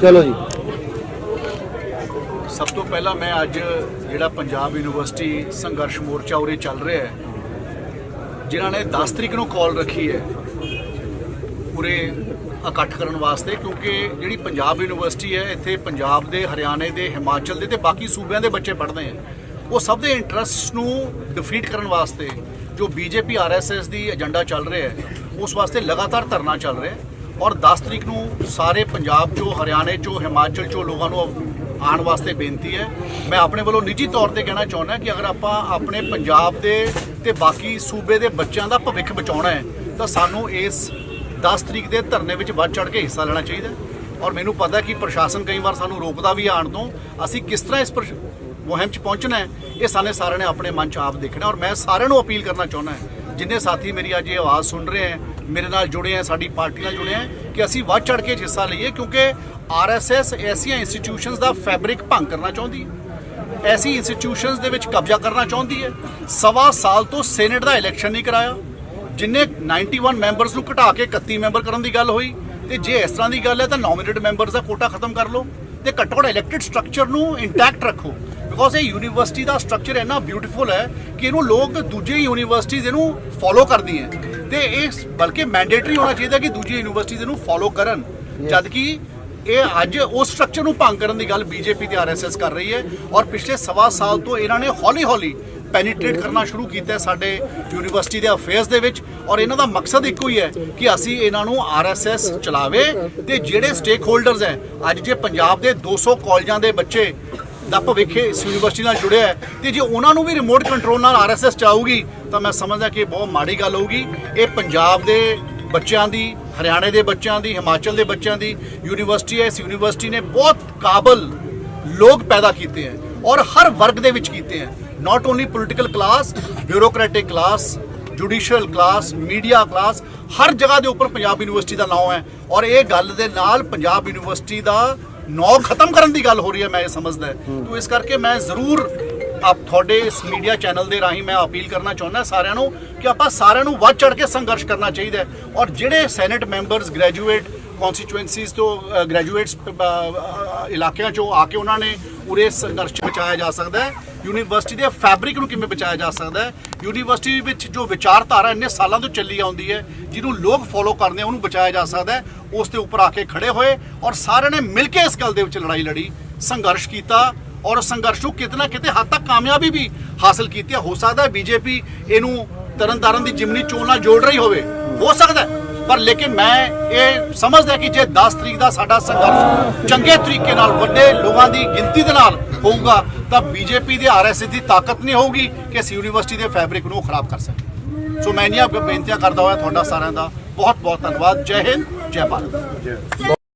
ਚਲੋ ਜੀ। ਸਭ ਤੋਂ ਪਹਿਲਾਂ ਮੈਂ ਅੱਜ ਜਿਹੜਾ ਪੰਜਾਬ ਯੂਨੀਵਰਸਿਟੀ ਸੰਘਰਸ਼ ਮੋਰਚਾ ਉਰੇ ਚੱਲ ਰਿਹਾ ਹੈ, ਜਿਨ੍ਹਾਂ ਨੇ 10 ਤਰੀਕ ਨੂੰ ਕਾਲ ਰੱਖੀ ਹੈ, ਉਰੇ ਇਕੱਠ ਕਰਨ ਵਾਸਤੇ, ਕਿਉਂਕਿ ਜਿਹੜੀ ਪੰਜਾਬ ਯੂਨੀਵਰਸਿਟੀ ਹੈ, ਇੱਥੇ ਪੰਜਾਬ ਦੇ, ਹਰਿਆਣੇ ਦੇ, ਹਿਮਾਚਲ ਦੇ ਤੇ ਬਾਕੀ ਸੂਬਿਆਂ ਦੇ ਬੱਚੇ ਪੜ੍ਹਦੇ ਹੈ। ਉਹ ਸਭ ਦੇ ਇੰਟਰਸਟ ਨੂੰ ਡਿਫੀਟ ਕਰਨ ਵਾਸਤੇ ਜੋ ਬੀਜੇਪੀ ਆਰਐਸਐਸ ਦੀ ਏਜੰਡਾ ਚੱਲ ਰਿਹਾ ਹੈ, ਉਸ ਵਾਸਤੇ ਲਗਾਤਾਰ ਧਰਨਾ ਚੱਲ ਰਿਹਾ ਹੈ। ਔਰ 10 ਤਰੀਕ ਨੂੰ ਸਾਰੇ ਪੰਜਾਬ ਚੋਂ, ਹਰਿਆਣੇ ਚੋਂ, ਹਿਮਾਚਲ ਚੋਂ ਲੋਕਾਂ ਨੂੰ ਆਉਣ ਵਾਸਤੇ ਬੇਨਤੀ ਹੈ। ਮੈਂ ਆਪਣੇ ਵੱਲੋਂ ਨਿੱਜੀ ਤੌਰ ਤੇ ਕਹਿਣਾ ਚਾਹੁੰਦਾ ਕਿ ਅਗਰ ਆਪਾਂ ਆਪਣੇ ਪੰਜਾਬ ਦੇ ਤੇ ਬਾਕੀ ਸੂਬੇ ਦੇ ਬੱਚਿਆਂ ਦਾ ਭਵਿੱਖ ਬਚਾਉਣਾ ਹੈ, ਤਾਂ ਸਾਨੂੰ ਇਸ 10 ਤਰੀਕ ਦੇ ਧਰਨੇ ਵਿੱਚ ਵੱਧ ਚੜ ਕੇ ਹਿੱਸਾ ਲੈਣਾ ਚਾਹੀਦਾ ਔਰ ਮੈਨੂੰ ਪਤਾ ਕਿ ਪ੍ਰਸ਼ਾਸਨ ਕਈ ਵਾਰ ਸਾਨੂੰ ਰੋਕਦਾ ਵੀ ਆਣ ਤੋਂ। ਅਸੀਂ ਕਿਸ ਤਰ੍ਹਾਂ ਇਸ ਮੁਹਿੰਮ 'ਚ ਪਹੁੰਚਣਾ ਹੈ, ਇਹ ਸਾਨੇ ਸਾਰਿਆਂ ਨੇ ਆਪਣੇ ਮਨ 'ਚ ਆਪ ਦੇਖਣਾ ਔਰ ਮੈਂ ਸਾਰਿਆਂ ਨੂੰ ਅਪੀਲ ਕਰਨਾ ਚਾਹੁੰਦਾ ਜਿੰਨੇ ਸਾਥੀ ਮੇਰੀ ਅੱਜ ਇਹ ਆਵਾਜ਼ ਸੁਣ ਰਹੇ ਹੈ ਮੇਰੇ ਨਾਲ ਜੁੜੇ ਹੈ ਸਾਡੀ ਪਾਰਟੀ ਨਾਲ ਜੁੜੇ ਹੈ ਕਿ ਅਸੀਂ ਵੱਧ ਚੜ ਕੇ ਹਿੱਸਾ ਲਈਏ ਕਿਉਂਕਿ ਆਰਐਸਐਸ ਐਸੀਆਂ ਇੰਸਟੀਟਿਊਸ਼ਨਸ ਦਾ ਫੈਬਰਿਕ ਭੰਗ ਕਰਨਾ ਚਾਹੁੰਦੀ ਹੈ। ਐਸੀ ਇੰਸਟੀਟਿਊਸ਼ਨਸ ਦੇ ਵਿੱਚ ਕਬਜ਼ਾ ਕਰਨਾ ਚਾਹੁੰਦੀ ਹੈ। ਸਵਾ ਸਾਲ ਤੋਂ ਸੈਨੇਟ ਦਾ ਇਲੈਕਸ਼ਨ ਨਹੀਂ ਕਰਾਇਆ, ਜਿੰਨੇ 91 ਮੈਂਬਰਸ ਨੂੰ ਘਟਾ ਕੇ 31 ਮੈਂਬਰ ਕਰਨ ਦੀ ਗੱਲ ਹੋਈ, ਤੇ ਜੇ ਇਸ ਤਰ੍ਹਾਂ ਦੀ ਗੱਲ ਹੈ ਤਾਂ ਨੋਮੀਨੇਟਡ ਮੈਂਬਰਸ ਦਾ ਕੋਟਾ ਖਤਮ ਕਰ ਲਓ ਤੇ ਘੱਟੋ ਘੱਟ ਇਲੈਕਟਿਡ ਸਟਰਕਚਰ ਨੂੰ ਇੰਟੈਕਟ ਰੱਖੋ। ਬਿਕੋਜ਼ ਇਹ ਯੂਨੀਵਰਸਿਟੀ ਦਾ ਸਟਰਕਚਰ ਇੰਨਾ ਬਿਊਟੀਫੁਲ ਹੈ ਕਿ ਇਹਨੂੰ ਲੋਕ ਦੂਜੇ ਯੂਨੀਵਰਸਿਟੀਜ਼ ਇਹਨੂੰ ਫੋਲੋ ਕਰਦੀਆਂ ਤੇ ਇਹ ਬਲਕਿ ਮੈਂਡੇਟਰੀ ਹੋਣਾ ਚਾਹੀਦਾ ਕਿ ਦੂਜੀ ਯੂਨੀਵਰਸਿਟੀਜ਼ ਇਹਨੂੰ ਫੋਲੋ ਕਰਨ। ਜਦ ਕਿ ਇਹ ਅੱਜ ਉਸ ਸਟਰਕਚਰ ਨੂੰ ਭੰਗ ਕਰਨ ਦੀ ਗੱਲ ਬੀਜੇਪੀ ਤੇ ਆਰਐਸਐਸ ਕਰ ਰਹੀ ਹੈ ਔਰ ਪਿਛਲੇ ਸਵਾ ਸਾਲ ਤੋਂ ਇਹਨਾਂ ਨੇ ਹੌਲੀ-ਹੌਲੀ ਪੈਨੀਟ੍ਰੇਟ ਕਰਨਾ ਸ਼ੁਰੂ ਕੀਤਾ ਸਾਡੇ ਯੂਨੀਵਰਸਿਟੀ ਦੇ ਅਫੇਅਰਸ ਦੇ ਵਿੱਚ ਔਰ ਇਹਨਾਂ ਦਾ ਮਕਸਦ ਇੱਕੋ ਹੀ ਹੈ ਕਿ ਅਸੀਂ ਇਹਨਾਂ ਨੂੰ ਆਰਐਸਐਸ ਚਲਾਵੇ ਤੇ ਜਿਹੜੇ ਸਟੇਕ ਹੋਲਡਰਸ ਹੈ ਅੱਜ ਜੇ ਪੰਜਾਬ ਦੇ 200 ਕਾਲਜਾਂ ਦੇ ਬੱਚੇ ਦਾ ਭਵਿੱਖ ਇਸ ਯੂਨੀਵਰਸਿਟੀ ਨਾਲ ਜੁੜਿਆ ਹੈ ਤੇ ਜੇ ਉਹਨਾਂ ਨੂੰ ਵੀ ਰਿਮੋਟ ਕੰਟਰੋਲ ਨਾਲ ਆਰਐਸਐਸ ਚਾਹੂਗੀ ਤਾਂ ਮੈਂ ਸਮਝਦਾ ਕਿ ਇਹ ਬਹੁਤ ਮਾੜੀ ਗੱਲ ਹੋਊਗੀ। ਇਹ ਪੰਜਾਬ ਦੇ ਬੱਚਿਆਂ ਦੀ, ਹਰਿਆਣੇ ਦੇ ਬੱਚਿਆਂ ਦੀ, ਹਿਮਾਚਲ ਦੇ ਬੱਚਿਆਂ ਦੀ, ਯੂਨੀਵਰਸਿਟੀ ਹੈ, ਇਸ ਯੂਨੀਵਰਸਿਟੀ ਨੇ ਬਹੁਤ ਕਾਬਲ ਲੋਕ ਪੈਦਾ ਕੀਤੇ ਹੈ ਔਰ ਹਰ ਵਰਗ ਦੇ ਵਿੱਚ ਕੀਤੇ ਹੈ। Not only political class bureaucratic class judicial class media class ਹਰ ਜਗ੍ਹਾ ਦੇ ਉੱਪਰ ਪੰਜਾਬ ਯੂਨੀਵਰਸਿਟੀ ਦਾ ਨਾਮ ਹੈ ਔਰ ਇਹ ਗੱਲ ਦੇ ਨਾਲ ਪੰਜਾਬ ਯੂਨੀਵਰਸਿਟੀ ਦਾ ਨੌ ਖਤਮ ਕਰਨ ਦੀ ਗੱਲ ਹੋ ਰਹੀ ਹੈ, ਮੈਂ ਇਹ ਸਮਝਦਾ ਤੋ ਇਸ ਕਰਕੇ ਮੈਂ ਜ਼ਰੂਰ ਆਪ ਤੁਹਾਡੇ ਇਸ ਮੀਡੀਆ ਚੈਨਲ ਦੇ ਰਾਹੀਂ ਮੈਂ ਅਪੀਲ ਕਰਨਾ ਚਾਹੁੰਦਾ ਸਾਰਿਆਂ ਨੂੰ ਕਿ ਆਪਾਂ ਸਾਰਿਆਂ ਨੂੰ ਵੱਧ ਚੜ ਕੇ ਸੰਘਰਸ਼ ਕਰਨਾ ਚਾਹੀਦਾ ਹੈ। ਔਰ ਜਿਹੜੇ ਸੈਨੇਟ ਮੈਂਬਰਸ ਗ੍ਰੈਜੂਏਟ ਕਨਸਟੀਚੁਐਂਸੀਜ਼ ਤੋਂ ਗ੍ਰੈਜੂਏਟਸ ਇਲਾਕਿਆਂ ਚੋਂ ਆ ਕੇ ਉਹਨਾਂ ਨੇ ਉਰੇ ਸੰਘਰਸ਼ 'ਚ ਬਚਾਇਆ ਜਾ ਸਕਦਾ ਹੈ। ਯੂਨੀਵਰਸਿਟੀ ਦੇ ਫੈਬਰਿਕ ਨੂੰ ਕਿਵੇਂ ਬਚਾਇਆ ਜਾ ਸਕਦਾ ਹੈ? ਯੂਨੀਵਰਸਿਟੀ ਵਿੱਚ ਜੋ ਵਿਚਾਰਧਾਰਾ ਇੰਨੇ ਸਾਲਾਂ ਤੋਂ ਚੱਲੀ ਆਉਂਦੀ ਹੈ, ਜਿਹਨੂੰ ਲੋਕ ਫੋਲੋ ਕਰਦੇ ਆ, ਉਹਨੂੰ ਬਚਾਇਆ ਜਾ ਸਕਦਾ ਹੈ। ਉਸ ਦੇ ਉੱਪਰ ਆ ਕੇ ਖੜੇ ਹੋਏ ਔਰ ਸਾਰਿਆਂ ਨੇ ਮਿਲ ਕੇ ਇਸ ਗੱਲ ਦੇ ਵਿੱਚ ਲੜਾਈ ਲੜੀ, ਸੰਘਰਸ਼ ਕੀਤਾ ਔਰ ਸੰਘਰਸ਼ ਨੂੰ ਕਿਤੇ ਨਾ ਕਿਤੇ ਹੱਦ ਤੱਕ ਕਾਮਯਾਬੀ ਵੀ ਹਾਸਲ ਕੀਤੀ ਹੈ। ਹੋ ਸਕਦਾ ਹੈ ਬੀਜੇਪੀ ਇਹਨੂੰ ਤਰਨਤਾਰਨ ਦੀ ਜਿਮਨੀ ਚੋਣ ਨਾਲ ਜੋੜ ਰਹੀ ਹੋਵੇ। ਹੋ ਸਕਦਾ ਹੈ। ਪਰ ਲੇਕਿਨ ਮੈਂ ਇਹ ਸਮਝਦਾ ਕਿ ਜੇ 10 ਤਰੀਕ ਦਾ ਸਾਡਾ ਸੰਘਰਸ਼ ਚੰਗੇ ਤਰੀਕੇ ਨਾਲ ਵੱਡੇ ਲੋਕਾਂ ਦੀ ਗਿਣਤੀ ਦੇ ਨਾਲ ਹੋਊਗਾ ਤਾਂ ਬੀਜੇਪੀ ਦੇ ਆਰਐਸਐਸ ਦੀ ਤਾਕਤ ਨਹੀਂ ਹੋਊਗੀ ਕਿ ਇਸ ਯੂਨੀਵਰਸਿਟੀ ਦੇ ਫੈਬਰਿਕ ਨੂੰ ਖਰਾਬ ਕਰ ਸਕੇ ਸੋ ਮੈਂ ਇੰਨੀਆਂ ਬੇਨਤੀਆਂ ਕਰਦਾ ਹੋਇਆ ਤੁਹਾਡਾ ਸਾਰਿਆਂ ਦਾ ਬਹੁਤ ਬਹੁਤ ਧੰਨਵਾਦ। ਜੈ ਹਿੰਦ ਜੈ ਭਾਰਤ।